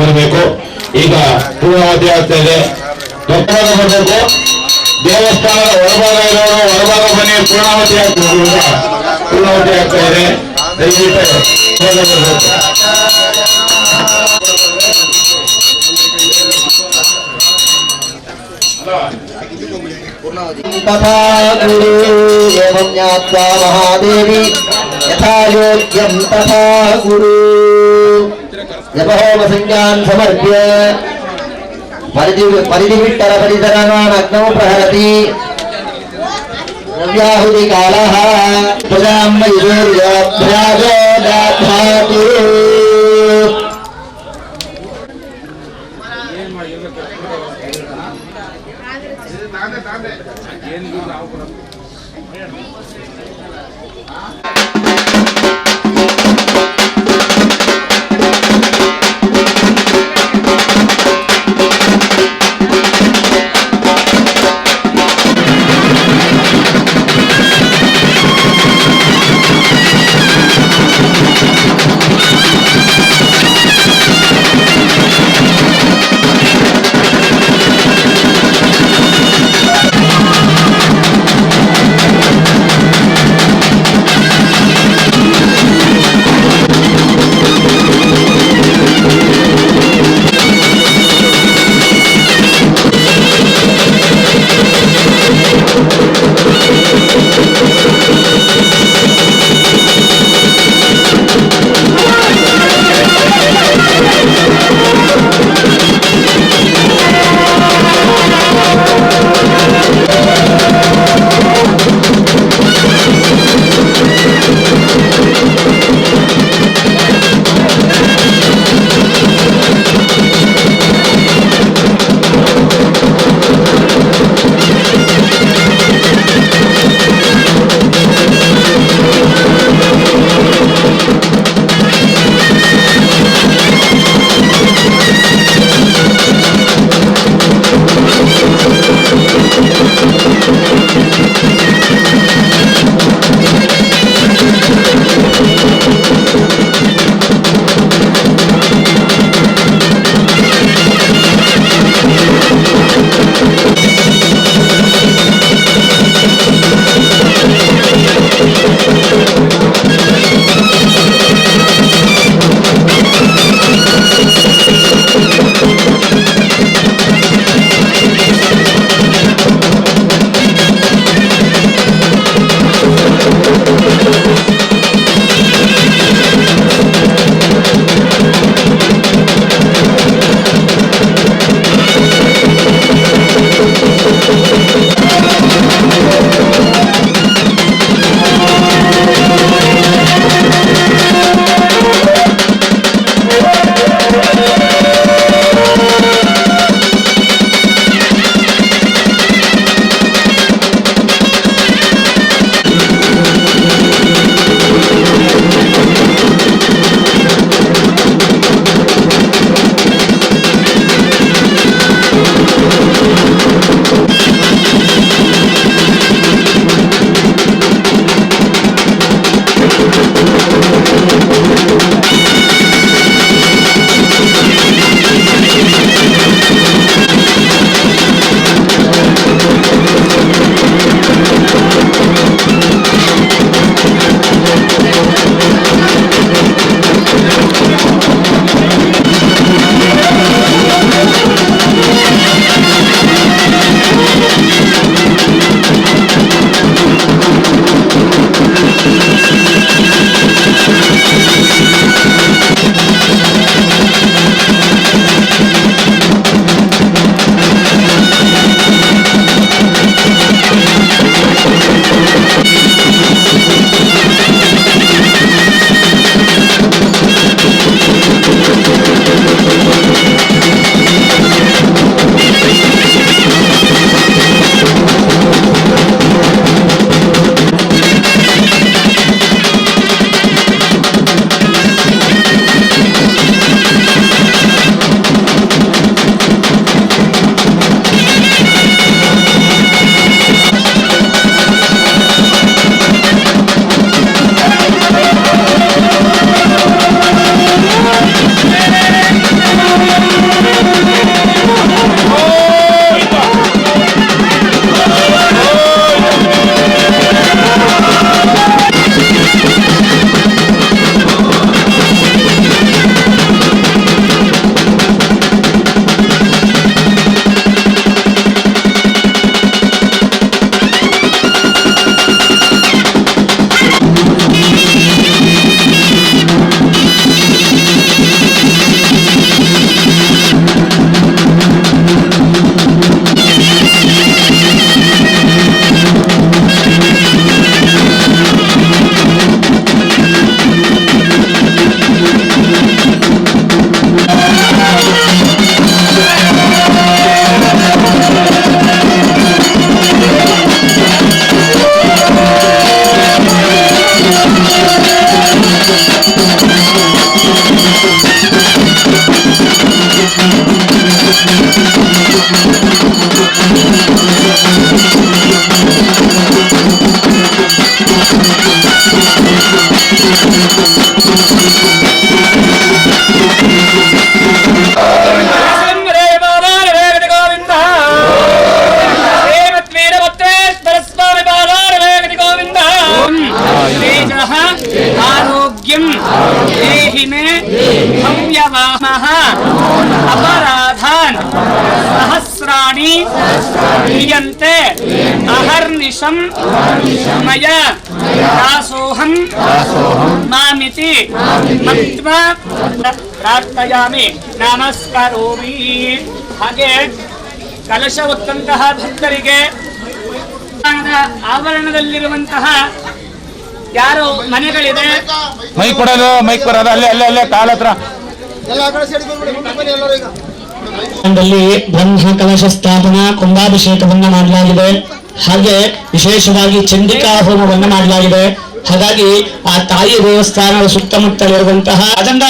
ಬರಬೇಕು ಈಗ ಪೂರ್ಣಾವತಿ ಆಗ್ತಾಯಿದೆ ದೊಡ್ಡವಾಗ ಬರಬೇಕು ದೇವಸ್ಥಾನದ ಹೊರಭಾಗ ಇರೋರು ಹೊರಭಾಗ ಬನ್ನಿ ಪೂರ್ಣಾವತಿ ಆಗ್ತದೆ ಪೂರ್ಣಾವತಿ ಆಗ್ತಾ ಇದೆ ಮಹಾದೇವಿ ಯಥಾ ಯೋಗ್ಯಂ ತಥಾ ಗುರು जपहोमसंज्ञान् समर्प्य परिधिविट्टरपरितराणानग्नौ प्रहरति। द्रव्याहुतिकालः प्रजां अहर्निशं मया दासोऽहं मामिति मत्वा ಪ್ರಾರ್ಥಯಾಮಿ ನಮಸ್ಕರೋಮಿ ಹಾಗೆ ಕಲಶ ಹೊತ್ತಂತಹ ಭಕ್ತರಿಗೆ ಆವರಣದಲ್ಲಿರುವಂತಹ ಯಾರು ಮನೆಗಳಿದೆ ಮೈಕ್ ಕೊಡೋದು ಮೈಕ್ ಬರೋದು ಅಲ್ಲೇ ಅಲ್ಲೇ ಅಲ್ಲೇ ಕಾಲ ಹತ್ರ ದಲ್ಲಿ ಬ್ರಹ್ಮ ಕಲಶ ಸ್ಥಾಪನಾ ಕುಂಭಾಭಿಷೇಕವನ್ನ ಮಾಡಲಾಗಿದೆ ಹಾಗೆ ವಿಶೇಷವಾಗಿ ಚಂಡಿಕಾ ಹೋಮವನ್ನು ಮಾಡಲಾಗಿದೆ. ಹಾಗಾಗಿ ಆ ತಾಯಿ ದೇವಸ್ಥಾನದ ಸುತ್ತಮುತ್ತಲಿರುವಂತಹ ಅದನ್ನ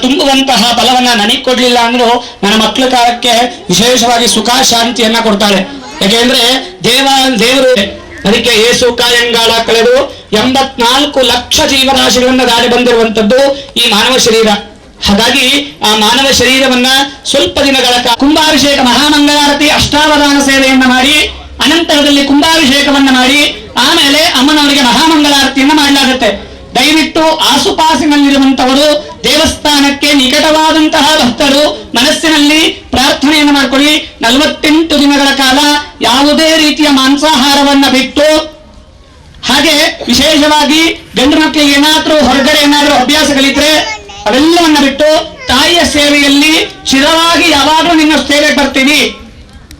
ತುಂಬುವಂತಹ ಬಲವನ್ನ ನನಗೆ ಕೊಡ್ಲಿಲ್ಲ ಅಂದ್ರೂ ನನ್ನ ಮಕ್ಕಳ ಕಾಲಕ್ಕೆ ವಿಶೇಷವಾಗಿ ಸುಖ ಶಾಂತಿಯನ್ನ ಕೊಡ್ತಾರೆ. ಯಾಕೆಂದ್ರೆ ದೇವ, ದೇವರು ಅದಕ್ಕೆ ಏಸು ಕಾಯಂಗಾಳ ಕಳೆದು ಎಂಬತ್ನಾಲ್ಕು ಲಕ್ಷ ಜೀವರಾಶಿಗಳನ್ನ ದಾಟಿ ಬಂದಿರುವಂತದ್ದು ಈ ಮಾನವ ಶರೀರ. ಹಾಗಾಗಿ ಆ ಮಾನವ ಶರೀರವನ್ನ ಸ್ವಲ್ಪ ದಿನಗಳ ಕುಂಭಾಭಿಷೇಕ ಮಹಾಮಂಗಳಾರತಿ ಅಷ್ಟಾವಧಾನ ಸೇವೆಯನ್ನ ಮಾಡಿ ಅನಂತರದಲ್ಲಿ ಕುಂಭಾಭಿಷೇಕವನ್ನ ಮಾಡಿ, ಆಮೇಲೆ ಅಮ್ಮನವರಿಗೆ ಮಹಾಮಂಗಳಾರತಿಯನ್ನ ಮಾಡಲಾಗುತ್ತೆ. ದಯವಿಟ್ಟು ಆಸುಪಾಸಿನಲ್ಲಿರುವಂತವರು ದೇವಸ್ಥಾನಕ್ಕೆ ನಿಕಟವಾದಂತಹ ಭಕ್ತರು, ಮನಸ್ಸಿನಲ್ಲಿ ಪ್ರಾರ್ಥನೆಯನ್ನು ಮಾಡಿಕೊಳ್ಳಿ. ನಲವತ್ತೆಂಟು ದಿನಗಳ ಕಾಲ ಯಾವುದೇ ರೀತಿಯ ಮಾಂಸಾಹಾರವನ್ನ ಬಿಟ್ಟು, ಹಾಗೆ ವಿಶೇಷವಾಗಿ ಗಂಡು ಮಕ್ಕಳಿಗೆ ಏನಾದ್ರೂ ಹೊರಗಡೆ ಏನಾದ್ರೂ ಅಭ್ಯಾಸಗಳಿದ್ರೆ ಅವೆಲ್ಲವನ್ನ ಬಿಟ್ಟು ತಾಯಿಯ ಸೇವೆಯಲ್ಲಿ ಚಿರವಾಗಿ ಯಾವಾಗಲೂ ನಿನ್ನ ಸೇವೆಗೆ ಬರ್ತೀವಿ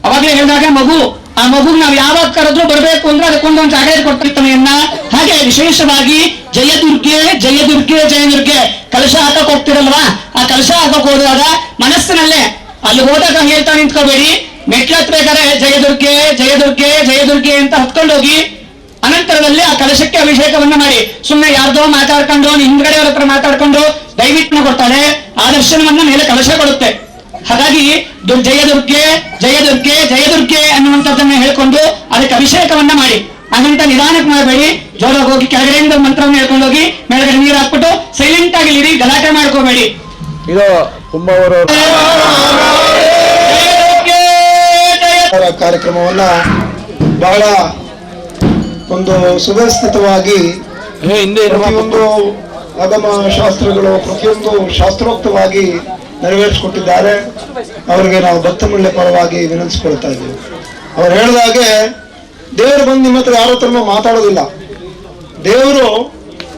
ಅವಾಗಲೇ ಹೇಳಿದಾಗ ಮಗು ಆ ಮಗು ನಾವು ಯಾವಾಗ ಕರೆದ್ರು ಬರಬೇಕು ಅಂದ್ರೆ ಅದಕ್ಕೊಂದು ಒಂದು ಜಾಗ ಕೊಟ್ಟಿರ್ತಾನೆಯನ್ನ ಹಾಗೆ ವಿಶೇಷವಾಗಿ ಜಯದುರ್ಗೆ ಜಯದುರ್ಗೆ ಜಯದುರ್ಗೆ. ಕಲಶ ಹಾಕಕ್ ಹೋಗ್ತಿರಲ್ವಾ? ಆ ಕಲಶ ಹಾಕಕ್ ಹೋದಾಗ ಮನಸ್ಸಿನಲ್ಲೇ ಅಲ್ಲಿ ಹೋದಾಗ ಹೇಳ್ತಾ ನಿಂತ್ಕೋಬೇಡಿ. ಮೆಟ್ಲು ಹತ್ಬೇಕಾದ್ರೆ ಜಯದುರ್ಗೆ ಜಯದುರ್ಗೆ ಜಯದುರ್ಗೆ ಅಂತ ಹತ್ಕೊಂಡೋಗಿ ಅನಂತರದಲ್ಲಿ ಆ ಕಲಶಕ್ಕೆ ಅಭಿಷೇಕವನ್ನ ಮಾಡಿ. ಸುಮ್ಮನೆ ಯಾರ್ದೋ ಮಾತಾಡ್ಕೊಂಡು ಹಿಂದ್ಗಡೆ ಅವ್ರ ಹತ್ರ ಮಾತಾಡ್ಕೊಂಡು ದಯವಿಟ್ಟು ಕೊಡ್ತಾಳೆ. ಆ ದರ್ಶನವನ್ನ ಮೇಲೆ ಕಲಶ ಕೊಡುತ್ತೆ. ಹಾಗಾಗಿ ದು- ಜಯದುರ್ಗೆ ಜಯದುರ್ಗೆ ಜಯದುರ್ಗೆ ಅನ್ನುವಂಥದ್ದನ್ನ ಹೇಳ್ಕೊಂಡು ಅದಕ್ಕೆ ಅಭಿಷೇಕವನ್ನ ಮಾಡಿ. ಹಾಗಂತ ನಿಧಾನಕ್ಕೆ ಮಾಡಬೇಡಿ. ಜೋರಾಗಿ ಹೋಗಿ ಕೆಳಗಡೆಯಿಂದ ಮಂತ್ರವನ್ನು ಹೇಳ್ಕೊಂಡು ಹೋಗಿ ಮೇಲ್ಗಡೆ ನೀರು ಹಾಕ್ಬಿಟ್ಟು ಸೈಲೆಂಟ್ ಆಗಿ ಇರಿ ಗಲಾಟೆ ಮಾಡ್ಕೋಬೇಡಿ. ಇದು ಕುಂಭವರು ಕಾರ್ಯಕ್ರಮವನ್ನ ಬಹಳ ಒಂದು ಸುವ್ಯವಸ್ಥಿತವಾಗಿ ಪ್ರತಿಯೊಂದು ಆಗಮ ಶಾಸ್ತ್ರಗಳು ಪ್ರತಿಯೊಂದು ಶಾಸ್ತ್ರೋಕ್ತವಾಗಿ ನೆರವೇರಿಸಿಕೊಟ್ಟಿದ್ದಾರೆ. ಅವರಿಗೆ ನಾವು ಭಕ್ತಮೂಲ್ಯ ಪರವಾಗಿ ವಿನಂತಿಸ್ಕೊಳ್ತಾ ಇದ್ದೀವಿ. ಅವ್ರು ಹೇಳಿದಾಗೆ ದೇವರು ಬಂದು ನಿಮ್ಮ ಹತ್ರ ಯಾರ ಹತ್ರನೂ ಮಾತಾಡೋದಿಲ್ಲ. ದೇವರು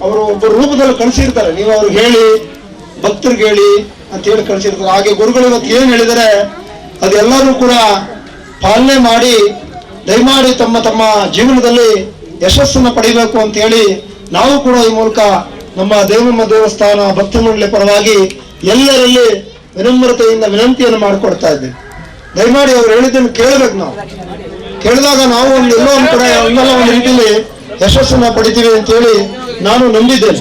ಅವರು ಒಬ್ಬ ರೂಪದಲ್ಲಿ ಕಳಿಸಿರ್ತಾರೆ. ನೀವು ಅವ್ರಿಗೆ ಹೇಳಿ, ಭಕ್ತರಿಗೆ ಹೇಳಿ ಅಂತ ಹೇಳಿ ಕಳಿಸಿರ್ತಾರೆ. ಹಾಗೆ ಗುರುಗಳು ಇವತ್ತು ಏನು ಹೇಳಿದರೆ, ಅದೆಲ್ಲರೂ ಕೂಡ ಪಾಲನೆ ಮಾಡಿ, ದಯಮಾಡಿ ತಮ್ಮ ತಮ್ಮ ಜೀವನದಲ್ಲಿ ಯಶಸ್ಸನ್ನು ಪಡಿಬೇಕು ಅಂತ ಹೇಳಿ ನಾವು ಕೂಡ ಈ ಮೂಲಕ ನಮ್ಮ ದೇವಮ್ಮ ದೇವಸ್ಥಾನ ಭಕ್ತಿ ಮಂಡಳಿ ಪರವಾಗಿ ಎಲ್ಲರಲ್ಲಿ ವಿನಮ್ರತೆಯಿಂದ ವಿನಂತಿಯನ್ನು ಮಾಡಿಕೊಡ್ತಾ ಇದ್ದೀವಿ ದಯಮಾಡಿ ಅವ್ರು ಹೇಳಿದ್ದನ್ನು ಕೇಳಬೇಕು ನಾವು. ಕೇಳಿದಾಗ ನಾವು ಒಂದು ಎಲ್ಲೋ ಒಂದು ಕಡೆ ಒಂದಲ್ಲ ಒಂದು ರೀತಿಯಲ್ಲಿ ಯಶಸ್ಸನ್ನ ಪಡಿತೀವಿ ಅಂತ ಹೇಳಿ ನಾನು ನಂಬಿದ್ದೇನೆ.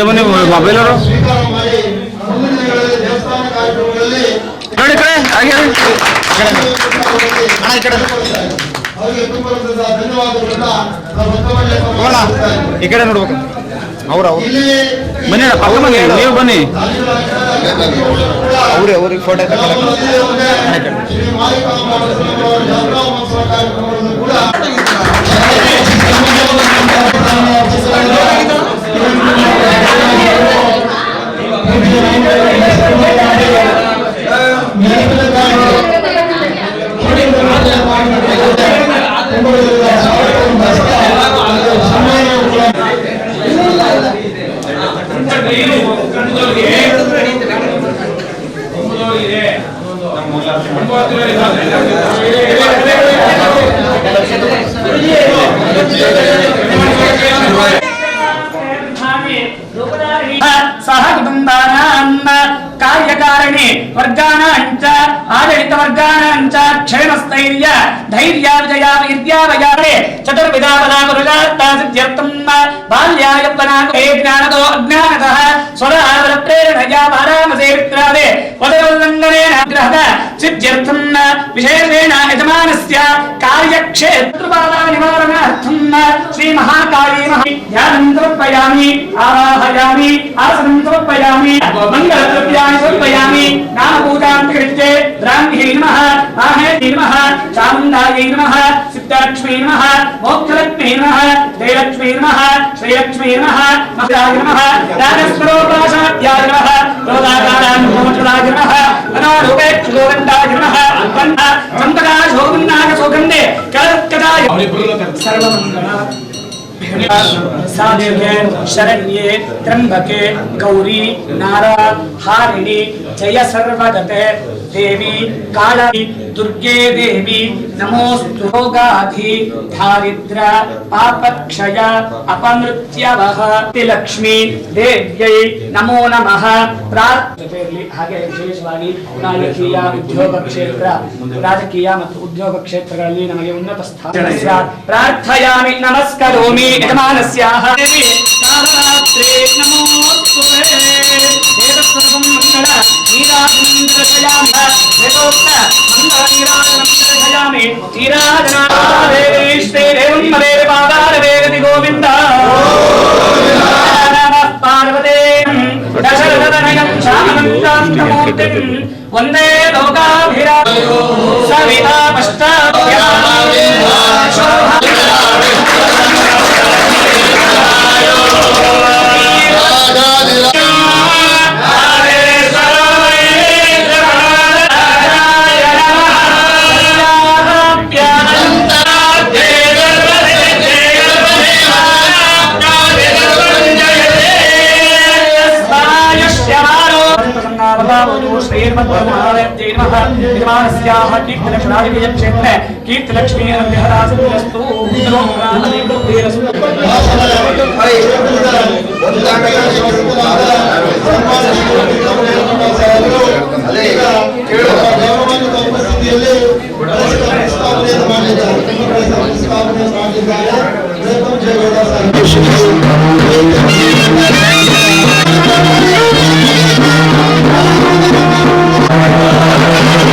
ಬನ್ನಿ ಮೊಬೈಲ್ ಅವರು ಸ್ವೀಕಾರ ಮಾಡಿ ಮುಂದಿನ ದಿನಗಳಲ್ಲಿ ದೇವಸ್ಥಾನ ಕಾರ್ಯಕ್ರಮಗಳಲ್ಲಿ ನೋಡಿ ಈ ಕಡೆ ಹಾಗೆ ಅವರಿಗೆ ತುಂಬ ಧನ್ಯವಾದಗಳನ್ನ ನಾವು ಭಕ್ತಮಂಡಳಿ ಪರವಾಗಿ ಮಾಡ್ತಾ ಇದ್ದೀವಿ. ಈ ಕಡೆ ನೋಡ್ಬೇಕು ಅವ್ರ ಅವ್ರು. ಬನ್ನಿ ಪಕ್ಕ ಬನ್ನಿ ನೀವು ಬನ್ನಿ. ಅವ್ರಿಗೆ ಅವ್ರಿಗೆ ಫೋಟೋ ಶ್ರೀ ಮಹೋತ್ಸವ ಕಾರ್ಯಕ್ರಮಗಳನ್ನು ಕೂಡ ಸಹ ಕುಟುಂಬಾನಾನ್ನ ಕಾರ್ಯಕಾರಿಣಿ. వర్గాణాంచ ఆడళిత వర్గాణాంచ క్షేమస్థైర్య ధైర్యావిజయా విద్యావయారే చతుర్విధావలామృగాత్తాసిద్ధ్యర్థం బాల్యాయవ్వనాకు ఏ జ్ఞానతో అజ్ఞానతః స్వరావర ప్రేరణయా పారామసే విక్రాదే వదయోల్లంఘనేన గ్రహత సిద్ధ్యర్థం విశేషేణ యజమానస్య కార్యక్షేత్రపాదా నివారణార్థం శ్రీ మహాకాళీ ధ్యానం సమర్పయామి ఆసనం సమర్పయామి మంగళ ద్రవ్యాన్ని సమర్పయామి నామభూతాంతరిష్టే ద్రాంఘ్యై నమః ఆహేతి నమః చాముండాయై నమః సిద్ధాక్ష్మై నమః మోక్షలక్ష్మై నమః జయలక్ష్మై నమః శ్రీలక్ష్మై నమః మహాయ నమః రాజస్వరూపాశాభ్యాయ నమః రోదాకారానుభూతులాయ నమః అనారూపేక్షుగోవిందాయ నమః అంతః సంతరాశోగున్నాయ సుగంధే కలత్కదాయ సర్వమంగళ ಸರ್ವಮಂಗಳ ಸಾಧಿಕೆ ಶರಣ್ಯೆ ತ್ರಂಬಕೆ ಗೌರಿ ನಾರಾ ಹಾರಿಣಿ ಜಯ ಸರ್ವಗತೆ ದೇವಿ ಕಾಳಿ ದುರ್ಗೆ ದೇವಿ ನಮೋಸ್ತು ರೋಗಾಧಿ ದಾರಿದ್ರ ಪಾಪಕ್ಷಯ ಅಪಮೃತ್ಯವಹ ಲಕ್ಷ್ಮಿ ದೇವ್ಯೈ ನಮೋ ನಮಃ ಪ್ರಾರ್ಥನೆ ಹಾಗೆ ವಿಶೇಷವಾಗಿ ರಾಜಕೀಯ ಉದ್ಯೋಗ ಕ್ಷೇತ್ರ ರಾಜಕೀಯ ಮತ್ತು ಉದ್ಯೋಗ ಕ್ಷೇತ್ರಗಳಲ್ಲಿ ನಮಗೆ ಉನ್ನತ ಸ್ಥಾನ ಸ್ಯಾತ್. ಪ್ರಾರ್ಥಯಾಮಿ ನಮಸ್ಕರೋಮಿ యజమానస్యాహ దేవి కాలరాత్రే నమోస్తుతే ఏతత్సర్వం మంగళ గోవింద వందే లోకాభిరా శోభ ಸವಿತಾ ಪಶ್ಚಾತ್ಯಾ ಕ್ಷೇತ್ರ ಕೀರ್ತಿಲಕ್ಷ್ಮೀ Thank you.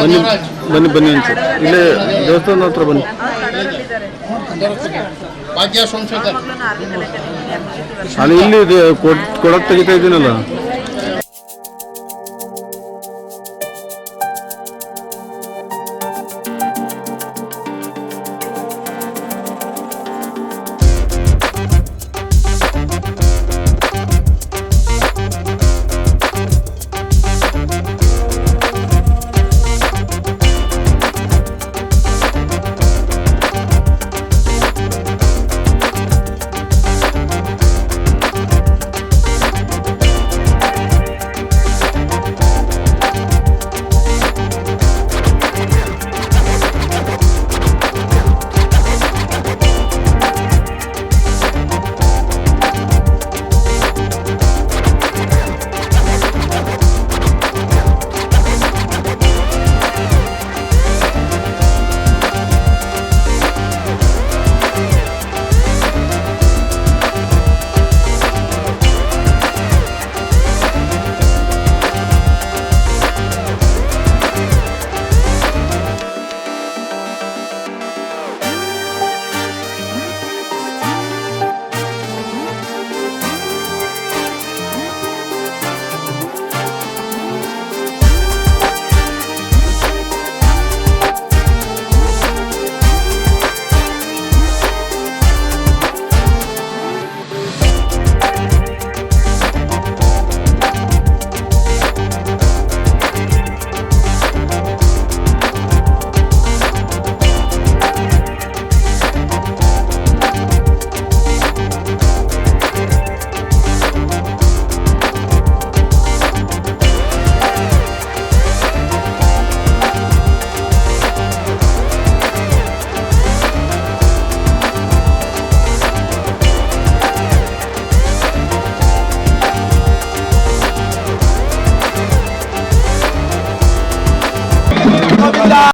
ಬನ್ನಿ ಬನ್ನಿ ಬನ್ನಿ ಅಂತ. ಇಲ್ಲೇ ದೇವಸ್ಥಾನದ ಹತ್ರ ಬನ್ನಿ. ಅಲ್ಲಿ ಇಲ್ಲಿ ಕೊಡಕ್ ತೆಗಿತಾ ಇದ್ದೀನಲ್ಲ.